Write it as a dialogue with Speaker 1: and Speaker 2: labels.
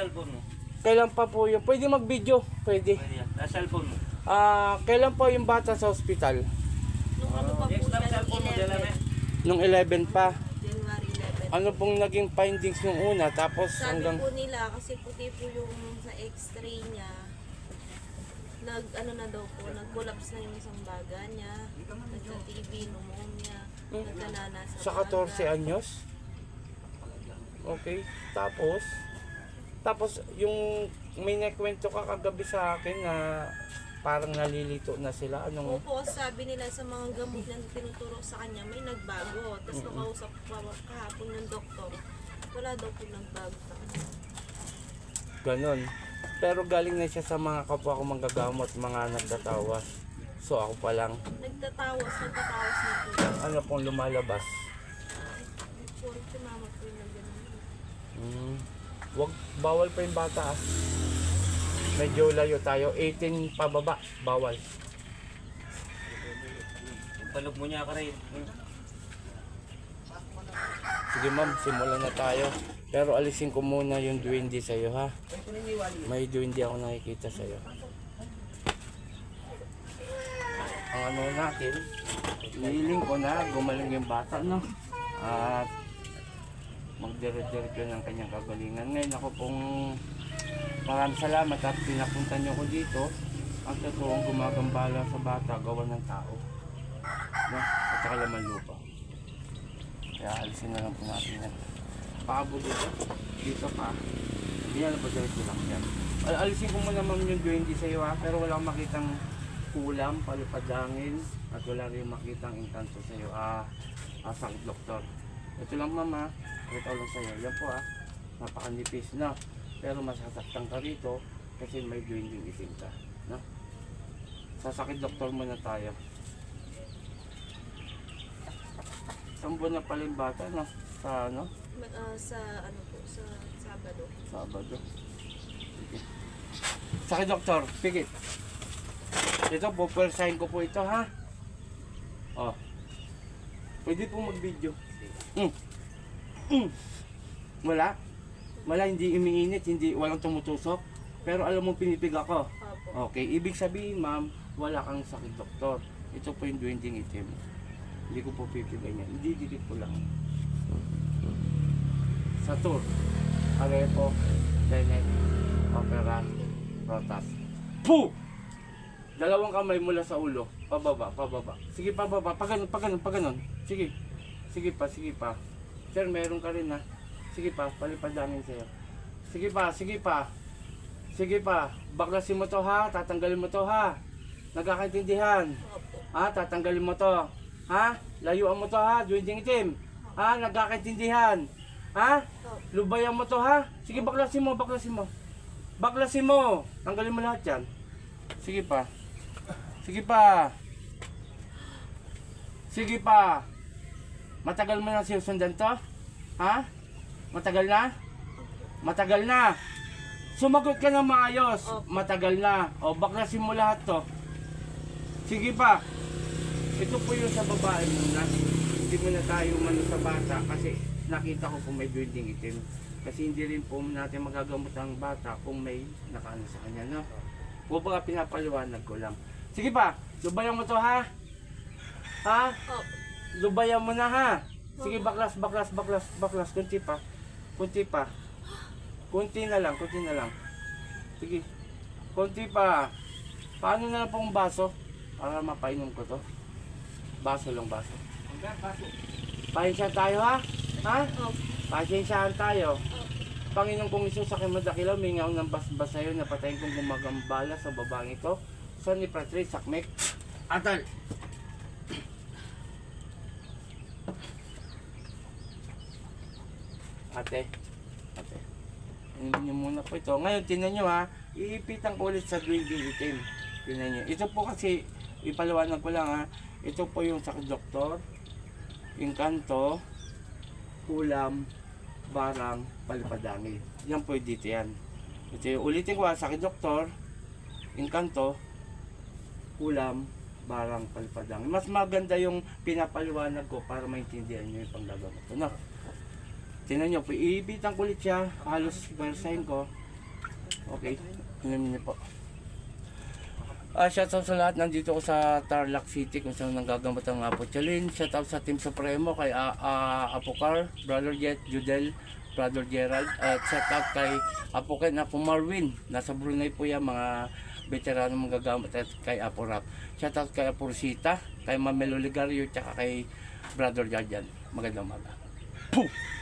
Speaker 1: cellphone mo.
Speaker 2: Kailan pa po yung... Pwede mag-video? Pwede.
Speaker 1: Pwede yan. Sa cellphone mo.
Speaker 2: Ah, kailan po yung bata sa ospital?
Speaker 3: Nung ano pa po
Speaker 1: Next time
Speaker 3: siya,
Speaker 1: cellphone mo, mo.
Speaker 3: 11,
Speaker 2: Nung 11 pa.
Speaker 3: January 11.
Speaker 2: Ano pong naging findings nung una tapos
Speaker 3: Sabi
Speaker 2: hanggang...
Speaker 3: po nila, kasi puti po yung sa x-ray niya, nag ano na daw po, nag-collapse na yung isang baga niya, nagka-TB, pneumonia,
Speaker 2: Hmm.
Speaker 3: nagkanana
Speaker 2: Sa 14 anyos? Okay. Tapos, tapos yung may nakwento ka kagabi sa akin na parang nalilito na sila. Anong...
Speaker 3: Opo, sabi nila sa mga gamot na tinuturo sa kanya, may nagbago. Tapos
Speaker 2: Mm-mm.
Speaker 3: nakausap ko pa kahapon ng doktor, wala daw po nagbago sa kanya.
Speaker 2: Ganon. Pero galing na siya sa mga kapwa ko manggagamot, mga nagtatawas. So ako pa lang,
Speaker 3: Nagtatawas, nagtatawas na po.
Speaker 2: ano pong lumalabas.
Speaker 3: Puro tumama po yung gano'n.
Speaker 2: Hmm. Wag, bawal pa yung bata ah. Medyo layo tayo. 18 pababa, bawal.
Speaker 1: Palog mo niya ka rin.
Speaker 2: Sige ma'am, simulan na tayo. Pero alisin ko muna yung duwende sa'yo ha. May duwende ako nakikita sa'yo. Ang ano natin, hiling ko na gumaling yung bata no. At magdire-diretso ng kanyang kagalingan. Ngayon ako pong maraming salamat at pinapunta niyo ko dito. Ang totoong gumagambala sa bata, gawa ng tao. No? At saka laman lupa. Kaya alisin na lang po natin yan. Paabo dito. Dito pa. Hindi na ba diretso lang yan. Al alisin ko muna ma'am yung 20 sa iyo ha. Pero wala akong makitang kulam, palipadangin. At wala rin makitang intanto sa iyo. Ah, ah sakit doktor. Ito lang ma'am ha. Ito lang sa iyo. Yan po ha. Napakanipis na. Pero masasaktan ka rito kasi may duwing itim ka. No? Sa sakit doktor muna tayo. Isang buwan na pala yung bata, no? Sa ano?
Speaker 3: Ah, sa ano po, sa Sabado.
Speaker 2: Sabado. Sige. Sakit doktor, pigit. Ito, pupwersahin ko po ito, ha? Oh. Pwede po mag-video. Mm. Mm. Wala? Wala, hindi umiinit, hindi, walang tumutusok. Pero alam mo, pinipig ako. Okay, ibig sabihin, ma'am, wala kang sakit doktor. Ito po yung duwending itim. Hindi ko po pipigay niya. Hindi dikit ko lang. Satur, Arepo, Tenet, Opera, Rotas. Puh! Dalawang kamay mula sa ulo. Pababa, pababa. Sige, pababa. Paganon, paganon, paganon. Sige. Sige pa, sige pa. Sir, meron ka rin ha. Sige pa, palipadangin sa'yo. Sige pa, sige pa. Sige pa. Baklasin mo to ha. Tatanggalin mo to ha. Nagkakaintindihan. Ha? Tatanggalin mo to. Ha? Layuan mo to ha. Duwinding itim. Ha? Nagkakaintindihan. Ha? Lubayan mo to ha. Sige, baklasin mo, baklasin mo. Baklasin mo. Tanggalin mo lahat yan. Sige pa. Sige pa. Sige pa. Matagal mo na sinusundan to? Ha? Matagal na? Matagal na. Sumagot ka na maayos.
Speaker 3: Opo.
Speaker 2: Matagal na. O, baklasin mo lahat to. Sige pa. Ito po yung sa babae muna. Hindi mo na tayo umano sa bata kasi nakita ko po may building itim. Kasi hindi rin po natin magagamot ang bata kung may nakaano sa kanya. No? Huwag ba pinapaliwanag ko lang. Sige pa, lubayan mo to ha? Ha?
Speaker 3: Opo.
Speaker 2: Lubayan mo na ha? Sige, baklas, baklas, baklas, baklas. Kunti pa. Kunti pa. Kunti na lang, kunti na lang. Sige. Kunti pa. Paano na lang pong baso? Para mapainom ko to. Baso lang, baso. Pahinsya tayo ha? Ha? Pasensyahan tayo. Panginoon kong Isus sa aking madakilaw, mingaw ng basbas sa'yo na patayin kong gumagambala sa babang ito. Sa ni Pratri, Sakmek, Atal. Ate, ate. Inumin niyo muna po ito. Ngayon, tinan nyo ha. Iipitan ko ulit sa dwindling itim. Tinan nyo. Ito po kasi, ipaliwanag ko lang ha. Ito po yung sa doktor. Yung kanto, kulam, barang, palipadangin. Yan po dito yan. Ito yung ulitin ko ha, sa doktor, inkanto, kulam, barang, palipadangin. Mas maganda yung pinapaliwanag ko para maintindihan nyo yung panggagamot ko. Tingnan nyo, iipitan ko ulit siya, halos versahin ko. Okay, inumin niyo po. Ah, shoutout sa lahat. Nandito ko sa Tarlac City kung saan nanggagamot ang Apo Chalin. Shoutout sa Team Supremo kay ah, ah, Apocar, Brother Jet, Judel, Brother Gerald. At shoutout kay Apo Ken, Apo Marwin. Nasa Brunei po yan, mga veterano manggagamot at kay Apo Rap. Shoutout kay Apo Rosita, kay Mamelo Ligario, tsaka kay Brother Jarjan. Magandang umaga. Puh!